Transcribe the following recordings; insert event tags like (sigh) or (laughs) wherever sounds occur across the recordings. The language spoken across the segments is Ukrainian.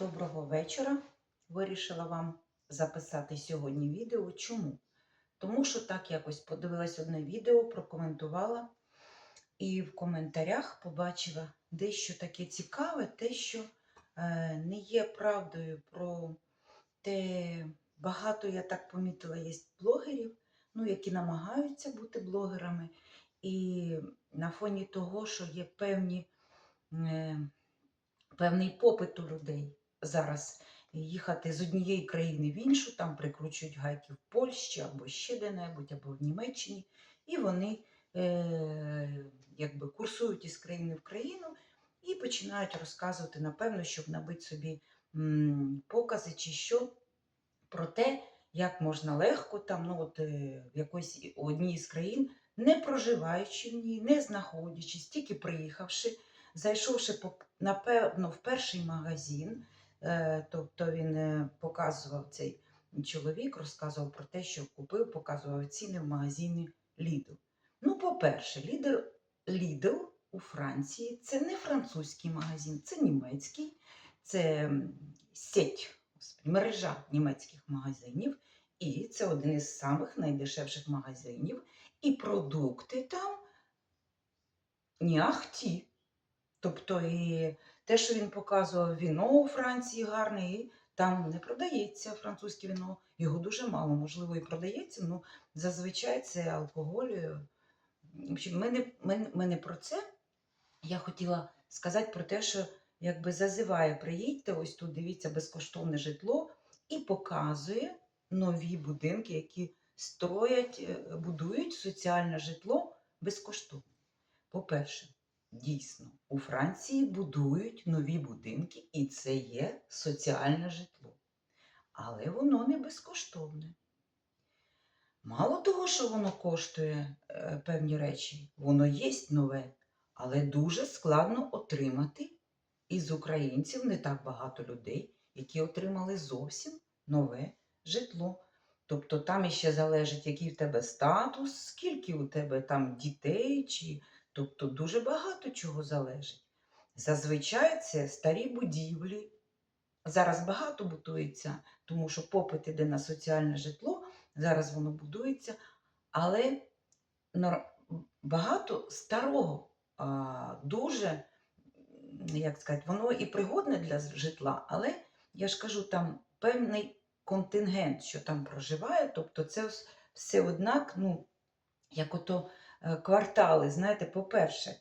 Доброго вечора. Вирішила вам записати сьогодні відео. Чому? Тому що так якось подивилась одне відео, прокоментувала і в коментарях побачила дещо таке цікаве, те, що е, не є правдою про те, багато, я так помітила, є блогерів, ну, які намагаються бути блогерами. І на фоні того, що є певні, е, певний попит у людей зараз їхати з однієї країни в іншу, там прикручують гайки в Польщі або ще де-небудь, або в Німеччині, і вони е, якби курсують із країни в країну і починають розказувати, напевно, щоб набити собі м, покази чи що про те, як можна легко там, ну от е, в якоїсь одній з країн, не проживаючи в ній, не знаходячись, тільки приїхавши, зайшовши напевно в перший магазин, тобто він е, показував цей чоловік, розказував про те, що купив, показував ціни в магазині Lidl. Ну, по-перше, Lidl, Lidl у Франції це не французький магазин, це німецький, це сеть, мережа німецьких магазинів. І це один із самих найдешевших магазинів. І продукти там не ахті. Тобто і те, що він показував, віно у Франції гарне, і там не продається французьке віно. Його дуже мало, можливо, і продається, але зазвичай це алкоголь. е, ми не, ми, ми не про це. Я хотіла сказати про те, що якби зазиває, приїдьте, ось тут дивіться безкоштовне житло і показує нові будинки, які строять, е, будують соціальне житло безкоштовно. По-перше, дійсно, у Франції будують нові будинки, і це є соціальне житло. Але воно не безкоштовне. Мало того, що воно коштує е, певні речі, воно є нове, але дуже складно отримати. Із українців не так багато людей, які отримали зовсім нове житло. Тобто там іще залежить, який в тебе статус, скільки у тебе там дітей, чи... тобто дуже багато чого залежить. Зазвичай це старі будівлі. Зараз багато будується, тому що попит іде на соціальне житло, зараз воно будується, але багато старого, дуже, як сказати, воно і пригодне для житла, але я ж кажу, там певний контингент, що там проживає, тобто це все однак, ну, як ото квартали, знаєте, по-перше,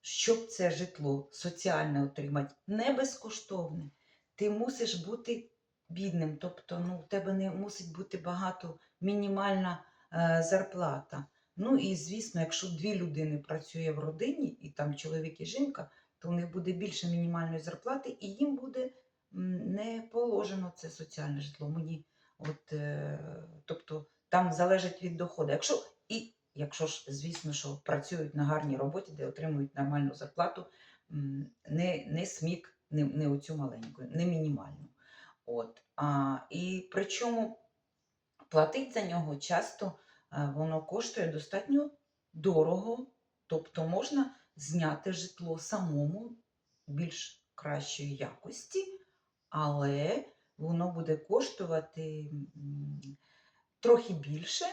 щоб це житло соціальне отримати, не безкоштовне, ти мусиш бути бідним, тобто ну, в тебе не мусить бути багато мінімальна е, зарплата. Ну і звісно, якщо дві людини працює в родині, і там чоловік і жінка, то у них буде більше мінімальної зарплати, і їм буде не положено це соціальне житло. Мені от, е, тобто там залежить від доходу. Якщо і якщо ж, звісно, що працюють на гарній роботі, де отримують нормальну зарплату, не, не смік, не, не оцю маленьку, не мінімальну. От. А, і причому платить за нього часто е, воно коштує достатньо дорого, тобто можна зняти житло самому більш кращої якості, але воно буде коштувати трохи більше,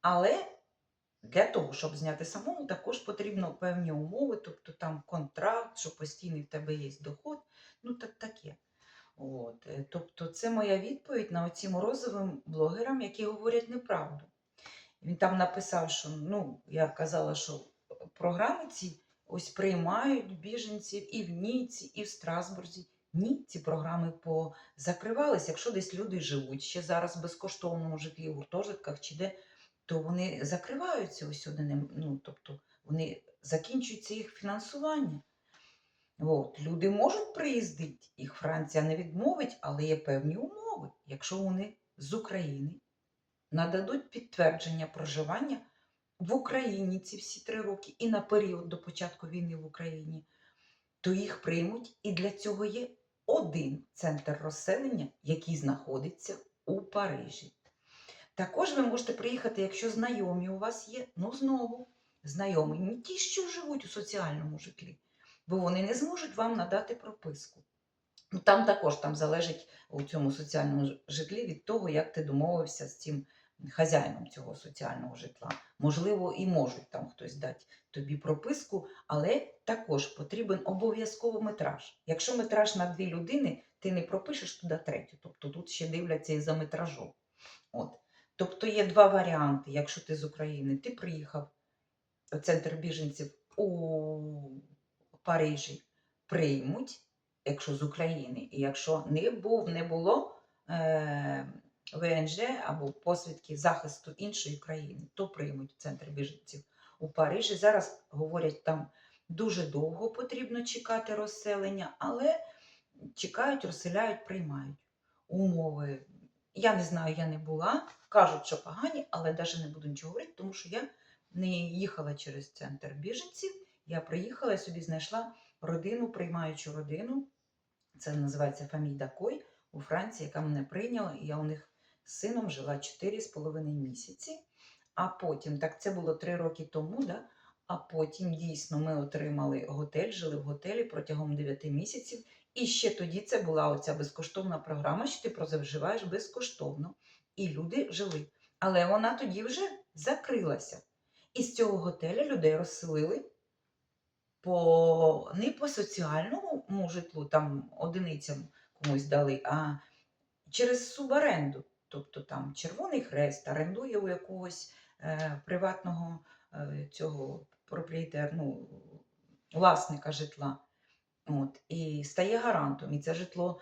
але для того, щоб зняти самому, також потрібно певні умови, тобто там контракт, що постійний в тебе є доход, ну так таке. От, е, тобто, це моя відповідь на оці морозовим блогерам, які говорять неправду. Він там написав, що ну, я казала, що програми ці ось приймають біженців і в Ніці, і в Страсбурзі. Ні, ці програми позакривались. Якщо десь люди живуть ще зараз в безкоштовному житлі, в гуртожитках чи де, то вони закриваються ось один, ну, тобто вони закінчується їх фінансування. От, люди можуть приїздити, їх Франція не відмовить, але є певні умови. Якщо вони з України нададуть підтвердження проживання в Україні ці всі три роки і на період до початку війни в Україні, то їх приймуть. І для цього є один центр розселення, який знаходиться у Парижі. Також ви можете приїхати, якщо знайомі у вас є, ну знову знайомі, не ті, що живуть у соціальному житлі, бо вони не зможуть вам надати прописку. Ну, Там також там залежить у цьому соціальному житлі від того, як ти домовився з цим хазяїном цього соціального житла. Можливо, і можуть там хтось дати тобі прописку, але також потрібен обов'язково метраж. Якщо метраж на дві людини, ти не пропишеш туди третю. Тобто тут ще дивляться і за метражом. От. Тобто є два варіанти. Якщо ти з України, ти приїхав в центр біженців у Парижі, приймуть, якщо з України, і якщо не був, не було е, ВНЖ або посвідки захисту іншої країни, то приймуть в центр біженців у Парижі. Зараз говорять, там дуже довго потрібно чекати розселення, але чекають, розселяють, приймають умови. Я не знаю, я не була. Кажуть, що погані, але навіть не буду нічого говорити, тому що я не їхала через центр біженців. Я приїхала, я собі знайшла родину, приймаючу родину. Це називається Фаміль Дакой у Франції, яка мене прийняла, і я у них з сином жила 4,5 місяці. А потім, так це було 3 роки тому, да? а потім дійсно ми отримали готель, жили в готелі протягом 9 місяців. І ще тоді це була оця безкоштовна програма, що ти проживаєш безкоштовно. І люди жили. Але вона тоді вже закрилася. І з цього готеля людей розселили по, не по соціальному житлу, там одиницям комусь дали, а через суборенду. Тобто там Червоний Хрест орендує у якогось е, приватного е, цього ну, власника житла. От, і стає гарантом. І це житло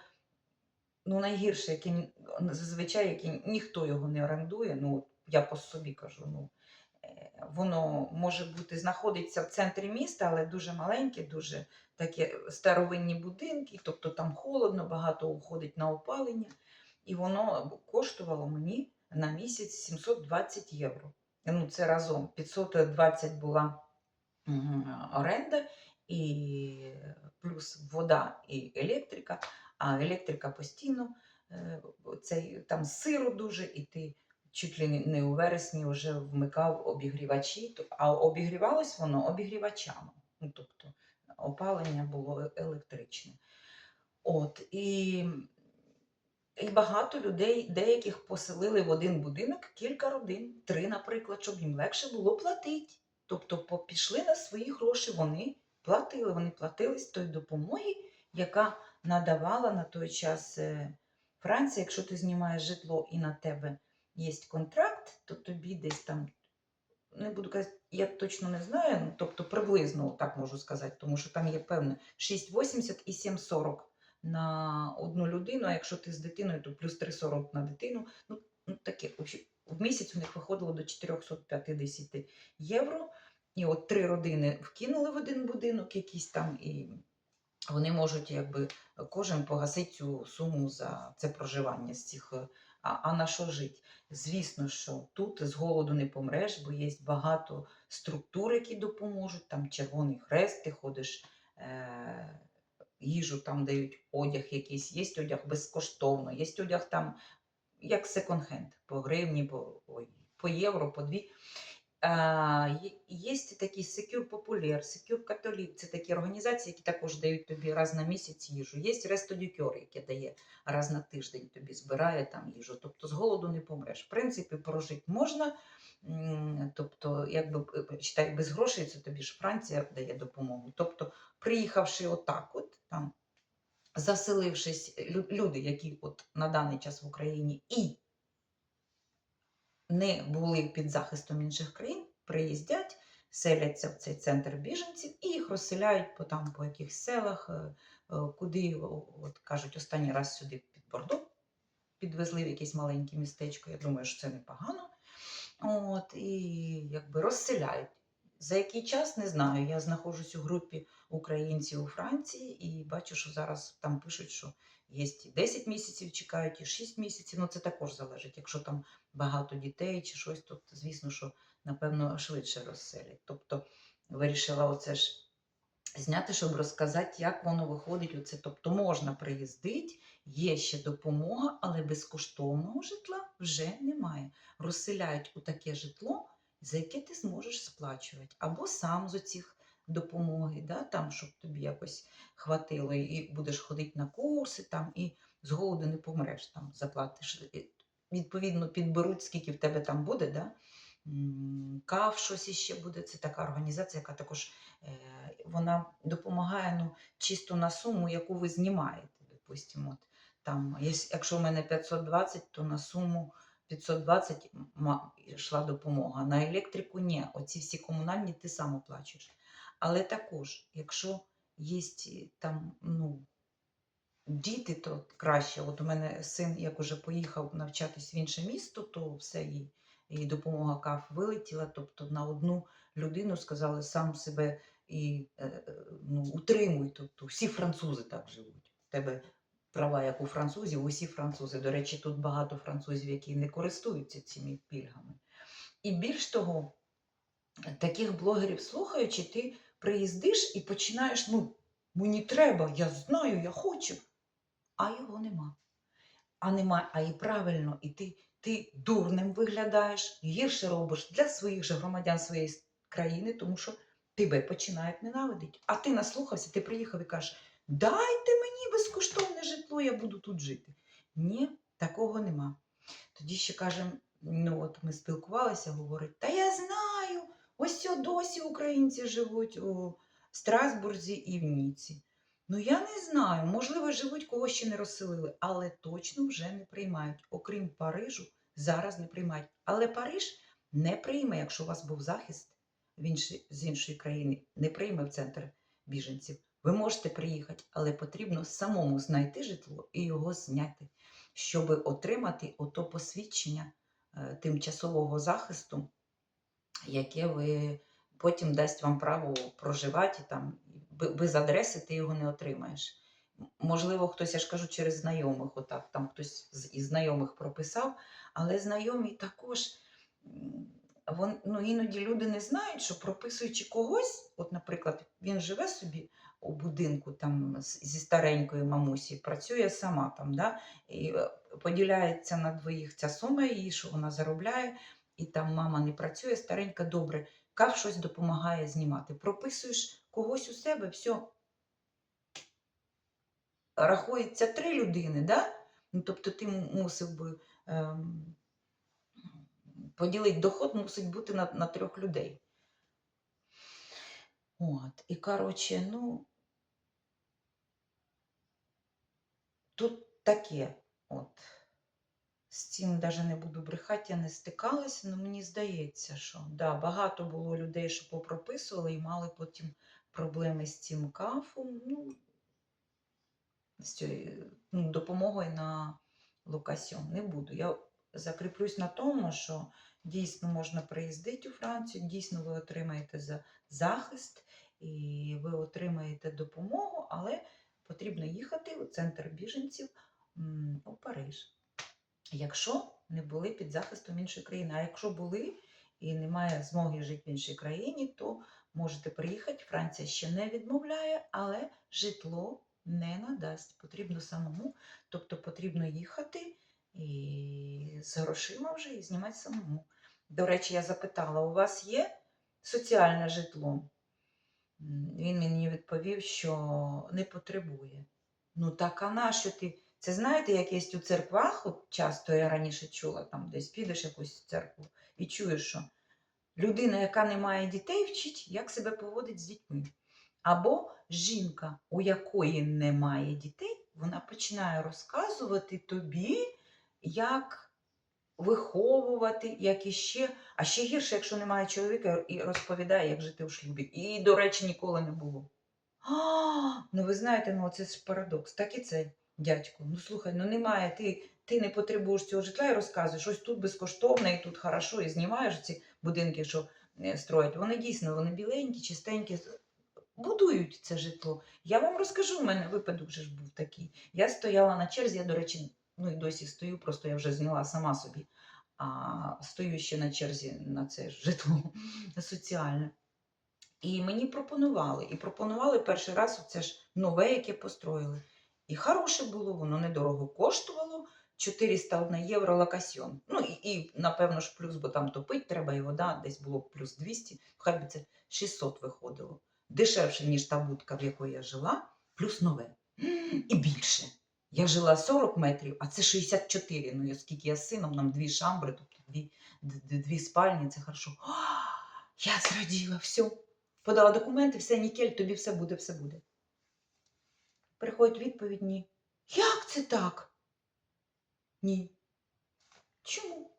ну, найгірше, яке зазвичай яке ніхто його не орендує. Ну, я по собі кажу, ну, е, воно може бути знаходиться в центрі міста, але дуже маленьке, дуже таке старовинні будинки, тобто там холодно, багато уходить на опалення. І воно коштувало мені на місяць 720 євро. Ну, це разом 520 була оренда, і плюс вода і електрика, а електрика постійно е, цей, там сиро дуже, і ти чуть ли не- у вересні вже вмикав обігрівачі, а обігрівалось воно обігрівачами. Ну, тобто опалення було е- електричне. От, і, і багато людей, деяких поселили в один будинок кілька родин, три, наприклад, щоб їм легше було платити. Тобто пішли на свої гроші, вони платили, вони платили з тої допомоги, яка надавала на той час е, Франція. Якщо ти знімаєш житло і на тебе є контракт, то тобі десь там, не буду казати, я точно не знаю, ну, тобто приблизно так можу сказати, тому що там є певне 6,80 і 7,40 на одну людину, а якщо ти з дитиною, то плюс 3,40 на дитину. Ну, ну таке, в місяць у них виходило до 450 євро. І от три родини вкинули в один будинок якийсь там, і вони можуть якби кожен погасити цю суму за це проживання з цих. А, а на що жити? Звісно, що тут з голоду не помреш, бо є багато структур, які допоможуть. Там Червоний Хрест, ти ходиш, е, їжу там дають, одяг якийсь, є одяг безкоштовно, є одяг там як секонд-хенд, по гривні, по, ой, по євро, по дві. Є- Є такі Secure Popular, Secure Catholic, це такі організації, які також дають тобі раз на місяць їжу. Є Resto du яке дає раз на тиждень тобі збирає там їжу. Тобто з голоду не помреш. В принципі, прожити можна. Тобто, якби е, читай без грошей, це тобі ж Франція дає допомогу. Тобто, приїхавши отак, от там, заселившись, лю- люди, які от на даний час в Україні і не були під захистом інших країн, приїздять, селяться в цей центр біженців і їх розселяють по там по якихось селах, е, е, куди от кажуть, останній раз сюди під Бордо підвезли в якесь маленьке містечко. Я думаю, що це непогано. От, і якби розселяють. За який час не знаю. Я знаходжусь у групі українців у Франції і бачу, що зараз там пишуть, що є і 10 місяців чекають, і 6 місяців. Ну це також залежить. Якщо там багато дітей чи щось, то звісно, що напевно швидше розселять. Тобто вирішила оце ж зняти, щоб розказати, як воно виходить. Оце. Тобто можна приїздити, є ще допомога, але безкоштовного житла вже немає. Розселяють у таке житло, за яке ти зможеш сплачувати, або сам з оцих допомоги, да, там, щоб тобі якось хватило, і будеш ходити на курси там, і з голоду не помреш, там, заплатиш. Відповідно, підберуть, скільки в тебе там буде, да? М, КАФ щось іще буде. Це така організація, яка також е, вона допомагає ну, чисто на суму, яку ви знімаєте. Допустимо, от, там, якщо в мене 520, то на суму 520 ма- йшла допомога. На електрику ні. Оці всі комунальні ти сам оплачуєш. Але також, якщо є там, ну, діти, то краще. От у мене син, як уже поїхав навчатись в інше місто, то все їй, їй допомога КАФ вилетіла. Тобто на одну людину сказали сам себе і е, е, ну, утримуй. Тобто всі французи так живуть. В тебе права, як у французів, усі французи. До речі, тут багато французів, які не користуються цими пільгами. І більш того, таких блогерів слухаючи, ти приїздиш і починаєш, ну, мені треба, я знаю, я хочу, а його нема. А нема, а і правильно, і ти, ти дурним виглядаєш, гірше робиш для своїх же громадян своєї країни, тому що тебе починають ненавидіти. А ти наслухався, ти приїхав і кажеш, дайте мені безкоштовне житло, я буду тут жити. Ні, такого нема. Тоді ще кажемо, ну от ми спілкувалися, говорить, та я ось досі українці живуть у Страсбурзі і в Ніці. Ну я не знаю, можливо, живуть, кого ще не розселили, але точно вже не приймають. Окрім Парижу, зараз не приймають. Але Париж не прийме, якщо у вас був захист в іншій, з іншої країни, не прийме в центр біженців. Ви можете приїхати, але потрібно самому знайти житло і його зняти, щоб отримати ото посвідчення е, тимчасового захисту, яке ви потім дасть вам право проживати там. Без адреси ти його не отримаєш. Можливо, хтось, я ж кажу, через знайомих, отак, там хтось з- із знайомих прописав, але знайомі також. Вон, ну, іноді люди не знають, що прописуючи когось, от, наприклад, він живе собі у будинку там зі старенькою мамусі, працює сама там, да, і е, поділяється на двоїх ця сума її, що вона заробляє, і там мама не працює, старенька добре. Кав щось допомагає знімати. Прописуєш когось у себе, все. Рахується три людини, да? ну, тобто ти мусив би ем, поділити доход, мусить бути на, на трьох людей. От, і коротше, ну, тут таке, от. З цим навіть не буду брехати, я не стикалася, але мені здається, що да, багато було людей, що попрописували і мали потім проблеми з цим кафом, ну, з цією ну, допомогою на локасьон. Не буду. Я закріплюсь на тому, що дійсно можна приїздити у Францію, дійсно ви отримаєте за захист і ви отримаєте допомогу, але потрібно їхати у центр біженців у Париж. Якщо не були під захистом іншої країни, а якщо були і немає змоги жити в іншій країні, то можете приїхати. Франція ще не відмовляє, але житло не надасть. Потрібно самому, тобто потрібно їхати і з грошима вже і знімати самому. До речі, я запитала: у вас є соціальне житло? Він мені відповів, що не потребує. Ну так а на що ти? Це знаєте, як є у церквах, от часто я раніше чула, там десь підеш якусь церкву і чуєш, що людина, яка не має дітей, вчить, як себе поводить з дітьми. Або жінка, у якої немає дітей, вона починає розказувати тобі, як виховувати, як іще, а ще гірше, якщо немає чоловіка, і розповідає, як жити в шлюбі. І, до речі, ніколи не було. А, ну ви знаєте, ну це ж парадокс. Так і це, дядько. Ну слухай, ну немає, ти, ти не потребуєш цього житла і розказуєш, ось тут безкоштовно, і тут хорошо, і знімаєш ці будинки, що е, строять. Вони дійсно вони біленькі, чистенькі, будують це житло. Я вам розкажу, у мене випадок вже ж був такий. Я стояла на черзі, я, до речі, ну і досі стою, просто я вже зняла сама собі. А стою ще на черзі на це житло (laughs) соціальне. І мені пропонували. І пропонували перший раз оце ж нове, яке построїли. І хороше було, воно недорого коштувало. 401 євро локасьон. Ну і, і напевно ж плюс, бо там топить треба, і вода десь було плюс 200, хай би це 600 виходило дешевше, ніж та будка, в якої я жила, плюс нове. І більше. Я жила 40 метрів, а це 64. Ну, оскільки я з сином, нам дві шамбри, тобто дві, дві спальні, це хорошо. А, я зраділа, все. Подала документи, все, нікель, тобі все буде, все буде. Приходить відповідь ні. Як це так? Ні. Чому? У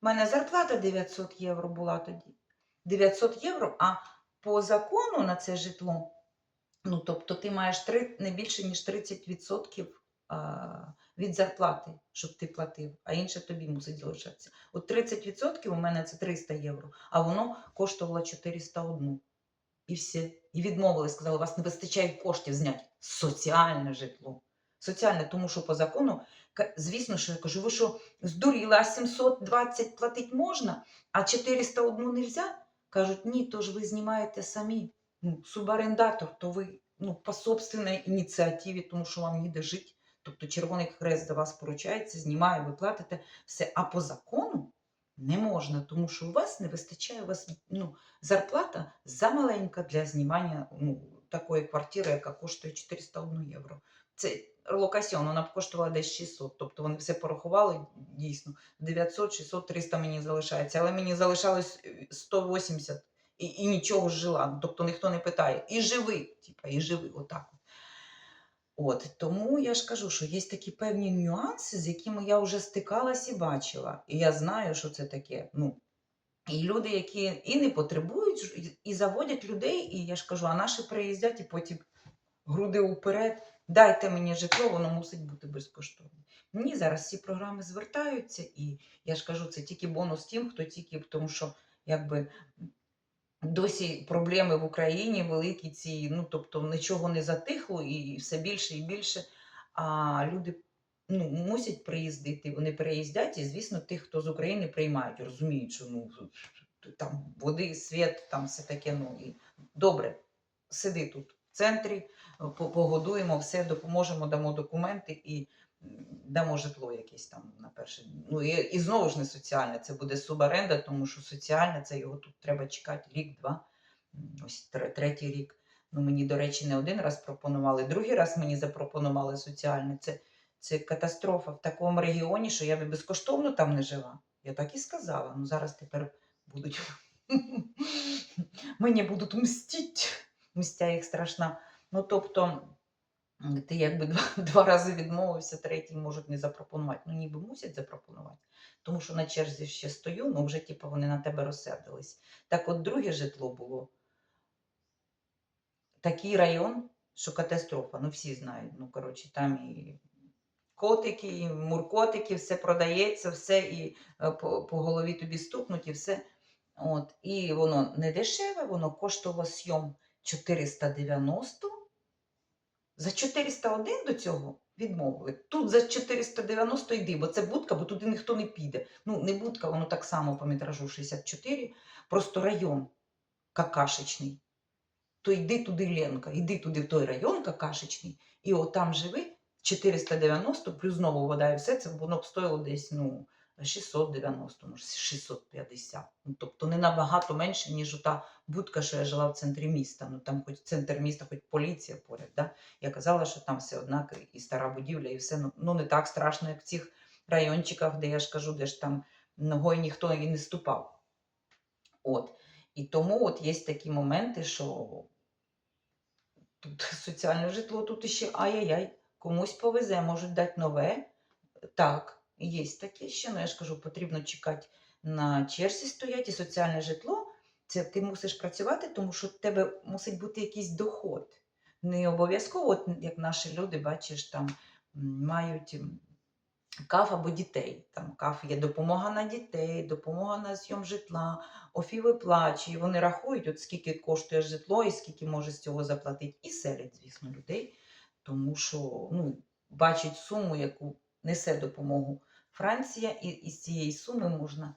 мене зарплата 900 євро була тоді. 900 євро, а по закону на це житло, ну тобто ти маєш три, не більше, ніж 30% а, від зарплати, щоб ти платив, а інше тобі мусить залишатися. От 30% у мене це 300 євро, а воно коштувало 401. І все. І відмовили, сказали, у вас не вистачає коштів зняти. Соціальне житло. Соціальне, тому що по закону, звісно, що я кажу, ви що, здуріли, а 720 платити можна, а 401 нельзя? Кажуть, ні, то ж ви знімаєте самі. Ну, субарендатор, то ви ну, по собственній ініціативі, тому що вам ніде жити. Тобто Червоний Хрест за вас поручається, знімає, ви платите все. А по закону не можна, тому що у вас не вистачає у вас ну, зарплата замаленька для знімання ну, такої квартири, яка коштує 401 євро. Це локаціон, вона б коштувала десь 600. Тобто вони все порахували дійсно 900, 600, 300 мені залишається, але мені залишалось е, 180 і, і нічого жила. Тобто ніхто не питає. І живи, типа, і живи, отак. От. Тому я ж кажу, що є такі певні нюанси, з якими я вже стикалась і бачила. І я знаю, що це таке. Ну, і люди, які і не потребують, і заводять людей, і я ж кажу, а наші приїздять і потім груди уперед. Дайте мені житло, воно мусить бути безкоштовне. Мені зараз ці програми звертаються, і я ж кажу, це тільки бонус тим, хто тільки, тому що якби досі проблеми в Україні великі ці, ну тобто нічого не затихло, і все більше і більше. А люди ну, мусять приїздити, вони переїздять, і звісно, тих, хто з України приймають, розуміють, що ну там води, світ, там все таке. Ну і добре, сиди тут в центрі, погодуємо, все допоможемо, дамо документи і дамо житло якесь там на перше. Ну і, і знову ж не соціальне, це буде суборенда, тому що соціальне це його тут треба чекати рік-два, ось тре- третій рік. Ну, мені, до речі, не один раз пропонували, другий раз мені запропонували соціальне. Це, це катастрофа в такому регіоні, що я би безкоштовно там не жила. Я так і сказала. Ну зараз тепер будуть (laughs) мені будуть мстити. Мстя їх страшна. Ну, тобто, ти якби (laughs) два, два рази відмовився, третій можуть не запропонувати. Ну, ніби мусять запропонувати. Тому що на черзі ще стою, ну вже типу, вони на тебе розсердились. Так от друге житло було. Такий район, що катастрофа. Ну, всі знають. Ну, коротше, там і котики, і муркотики, все продається, все і е, по, по голові тобі стукнуть, і все. От. І воно не дешеве, воно коштувало сйом 490. За 401 до цього відмовили. Тут за 490 йди, бо це будка, бо туди ніхто не піде. Ну, не будка, воно так само по метражу 64, просто район какашечний. То йди туди, Ленка, йди туди в той район какашечний, і от там живи 490, плюс знову вода і все, це воно б стоїло десь, ну, 690, може 650. Ну, тобто не набагато менше, ніж та будка, що я жила в центрі міста. Ну там хоч центр міста, хоч поліція поряд. Да? Я казала, що там все однак і стара будівля, і все ну, ну не так страшно, як в цих райончиках, де я ж кажу, де ж там ногою ніхто і не ступав. От. І тому от є такі моменти, що тут (laughs) соціальне житло, тут іще ай-яй-яй, комусь повезе, можуть дати нове. Так, є таке ще, але я ж кажу, потрібно чекати на черзі стоять і соціальне житло. Це ти мусиш працювати, тому що в тебе мусить бути якийсь доход. Не обов'язково, от як наші люди, бачиш, там мають каф або дітей. Там каф є допомога на дітей, допомога на зйом житла, ОФІ виплачує. Вони рахують, от скільки коштує житло і скільки може з цього заплатити. І селять, звісно, людей, тому що ну, бачать суму, яку несе допомогу Франція, і, і з цієї суми можна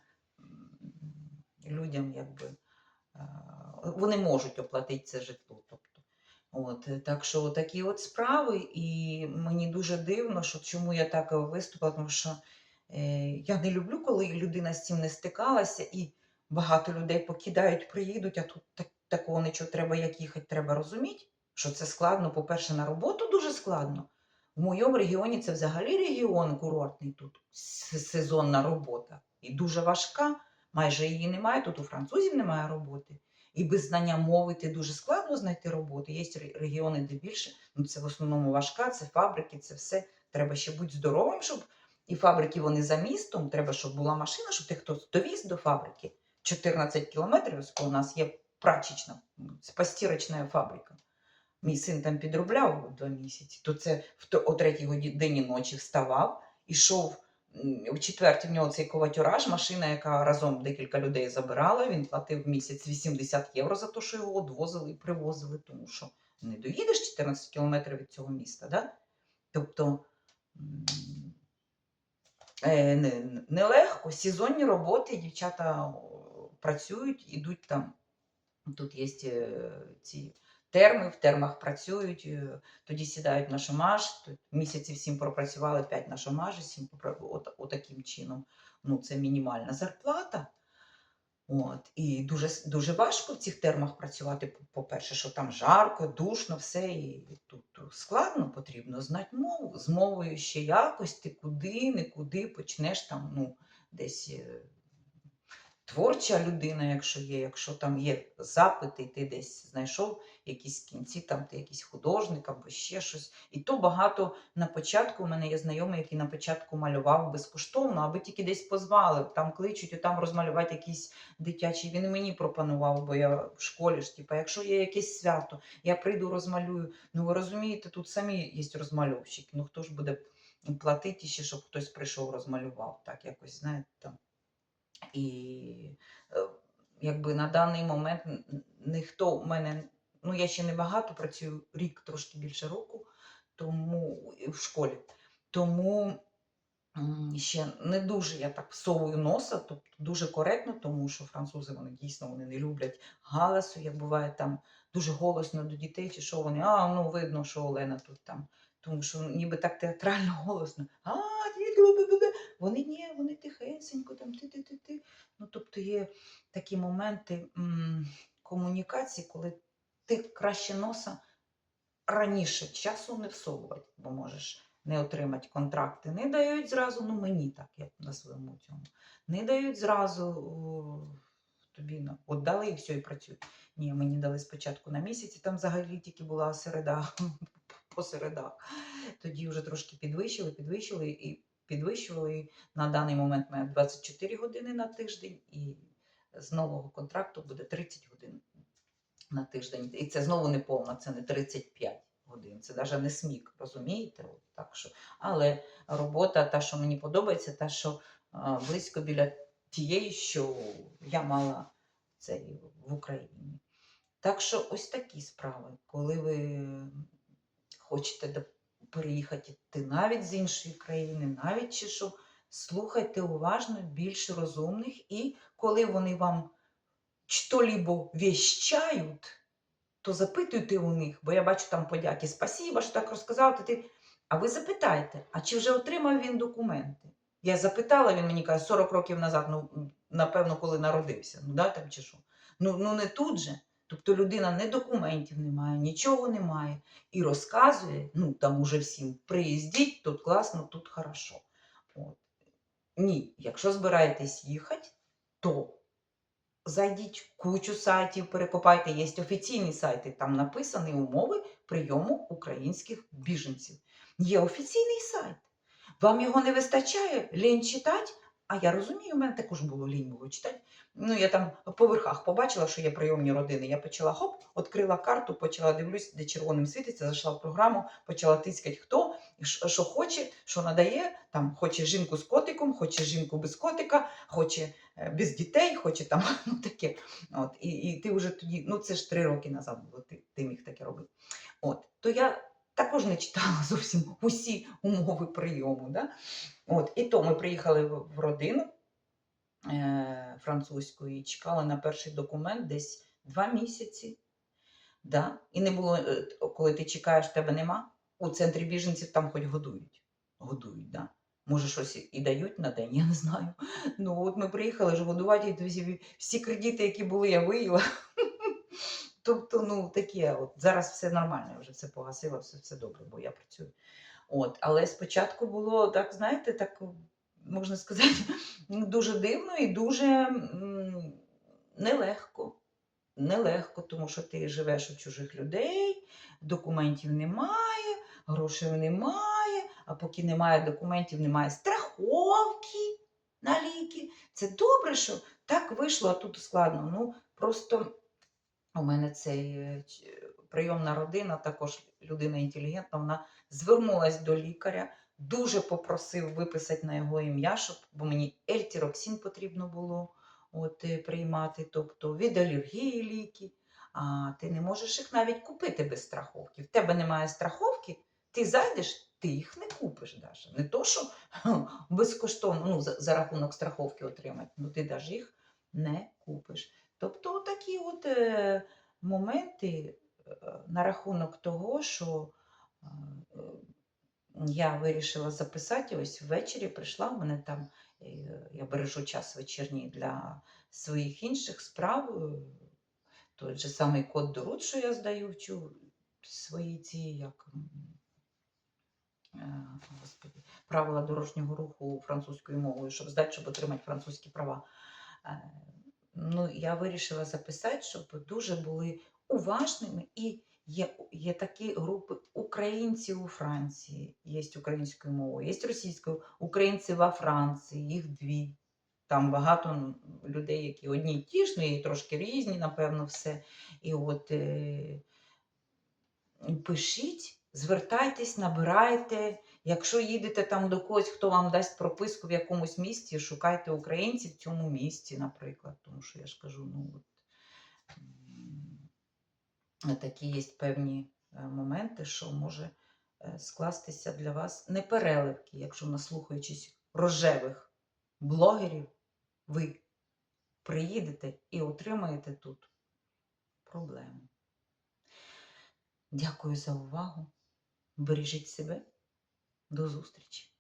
людям якби. Вони можуть оплатити це житло. Тобто. От, так що такі от справи, і мені дуже дивно, що чому я так виступила, тому що е, я не люблю, коли людина з цим не стикалася, і багато людей покидають, приїдуть, а тут так, такого нічого треба, як їхати, треба розуміти, що це складно. По-перше, на роботу дуже складно. В моєму регіоні це взагалі регіон курортний тут, сезонна робота. І дуже важка, майже її немає. Тут у французів немає роботи. І без знання мови ти дуже складно знайти роботу. Є регіони, де більше. Ну, це в основному важка, це фабрики, це все. Треба ще бути здоровим, щоб і фабрики вони за містом. Треба, щоб була машина, щоб ти хтось довіз до фабрики. 14 кілометрів, у нас є прачечна, м, постірочна фабрика. Мій син там підробляв два місяці, то це о третій годині ночі вставав, ішов в четвертій в нього цей коватюраж, машина, яка разом декілька людей забирала. Він платив місяць 80 євро за те, що його відвозили і привозили, тому що не доїдеш 14 кілометрів від цього міста. Да? Тобто е, не- нелегко, сезонні роботи, дівчата працюють, ідуть там. Тут є ці терми, в термах працюють, е, тоді сідають на шомаж, тут місяців сім пропрацювали, п'ять на сім попра- от, отаким чином. Ну, це мінімальна зарплата. От, і дуже, дуже важко в цих термах працювати. По- По-перше, що там жарко, душно, все. І тут складно, потрібно знати мову. З мовою ще якось ти куди, не куди почнеш там, ну, десь е, творча людина, якщо є, якщо там є запити, ти десь знайшов якісь кінці, там ти якийсь художник або ще щось. І то багато на початку. У мене є знайомий, який на початку малював безкоштовно, аби тільки десь позвали. Там кличуть, там розмалювати якийсь дитячий. Він мені пропонував, бо я в школі ж, типу, якщо є якесь свято, я прийду розмалюю. Ну ви розумієте, тут самі є розмальовщики. Ну хто ж буде платити ще, щоб хтось прийшов розмалював? Так якось, знаєте, там. І е, якби на даний момент ніхто в мене, ну я ще не багато працюю, рік трошки більше року, тому в школі. Тому ще не дуже я так всовую носа, тобто дуже коректно, тому що французи вони дійсно вони не люблять галасу, як буває там дуже голосно до дітей, чи що вони, а ну видно, що Олена тут там. Тому що ніби так театрально (laughs) голосно. А, ті- бу-бу-бу-бу». Вони ні, вони тихесенько, там ти-ти-ти-ти. Ну, тобто є такі моменти м, комунікації, коли ти краще носа раніше часу не всовувати, бо можеш не отримати контракти. Не дають зразу, ну мені так, як на своєму цьому. Не дають зразу тобі на от дали і все, і працюй. Ні, мені дали спочатку на місяць, і там взагалі тільки була середа (laughs) по середах. Тоді вже трошки підвищили, підвищили і підвищували. На даний момент має 24 години на тиждень, і з нового контракту буде 30 годин на тиждень. І це знову не повна, це не 35 годин. Це навіть не смік, розумієте? От, так що. Але робота, та, що мені подобається, та, що а, близько біля тієї, що я мала цей в Україні. Так що ось такі справи, коли ви хочете до- переїхати ти навіть з іншої країни, навіть чи що, слухайте уважно більш розумних, і коли вони вам що-либо віщають, то запитуйте у них, бо я бачу там подяки, спасіба, що так розказав, ти. А ви запитайте, а чи вже отримав він документи? Я запитала, він мені каже, 40 років назад, ну, напевно, коли народився. Ну, да, там чи що. Ну, ну не тут же. Тобто людина не документів не має, нічого не має. І розказує, ну там уже всім, приїздіть, тут класно, тут хорошо. От. Ні, якщо збираєтесь їхати, то зайдіть кучу сайтів, перекопайте, є офіційні сайти, там написані умови прийому українських біженців. Є офіційний сайт. Вам його не вистачає, лінь читати. А я розумію, у мене також було лінь було читати. Ну, я там по верхах побачила, що є прийомні родини. Я почала хоп, відкрила карту, почала дивлюсь, де червоним світиться, зайшла в програму, почала тискати, хто, що що хоче, що надає. Там хоче жінку з котиком, хоче жінку без котика, хоче е, без дітей, хоче там (laughs) ну, таке. От, і, і ти вже тоді, ну це ж три роки назад було, ти, ти міг таке робити. От, то я також не читала зовсім (laughs) усі умови прийому. Да? От, і то ми приїхали в, родину е, французьку і чекали на перший документ десь два місяці. Да? І не було, е, коли ти чекаєш, тебе нема. У центрі біженців там хоч годують. Годують, да? Може, щось і- дають на день, (laughs) я не знаю. Ну, от ми приїхали ж годувати, і всі кредити, які були, я виїла. Тобто, ну таке, от зараз все нормально, вже все погасила, все, все добре, бо я працюю. От, але спочатку було так, знаєте, так можна сказати, (laughs) дуже дивно і дуже нелегко. Нелегко, тому що ти живеш у чужих людей, документів немає, грошей немає, а поки немає документів, немає страховки на ліки. Це добре, що так вийшло, а тут складно. Ну, просто у мене цей е, прийомна родина, також людина інтелігентна, вона звернулась до лікаря, дуже попросив виписати на його ім'я, щоб, бо мені ельтіроксин потрібно було от, е, приймати, тобто від алергії ліки. А ти не можеш їх навіть купити без страховки. В тебе немає страховки, ти зайдеш, ти їх не купиш даже. Не то, що безкоштовно ну, за, за рахунок страховки отримати, ну ти навіть їх не купиш. Тобто такі от е, моменти е, на рахунок того, що е, я вирішила записати, ось ввечері прийшла, в мене там, я бережу час вечірній для своїх інших справ. Той же самий код Дорут, що я здаю вчу свої ці як. Господи, правила дорожнього руху французькою мовою, щоб здати, щоб отримати французькі права. Ну, я вирішила записати, щоб дуже були уважними. І є, є такі групи українців у Франції, є українською мовою, є російською, українці во Франції, їх дві. Там багато людей, які одні ті ж, ну і трошки різні, напевно, все. І от е, пишіть, звертайтесь, набирайте. Якщо їдете там до когось, хто вам дасть прописку в якомусь місті, шукайте українців в цьому місті, наприклад. Тому що я ж кажу, ну от такі є певні е, моменти, що може е, скластися для вас непереливки, якщо наслухаючись рожевих блогерів, ви приїдете і отримаєте тут проблему. Дякую за увагу. Бережіть себе. До зустрічі!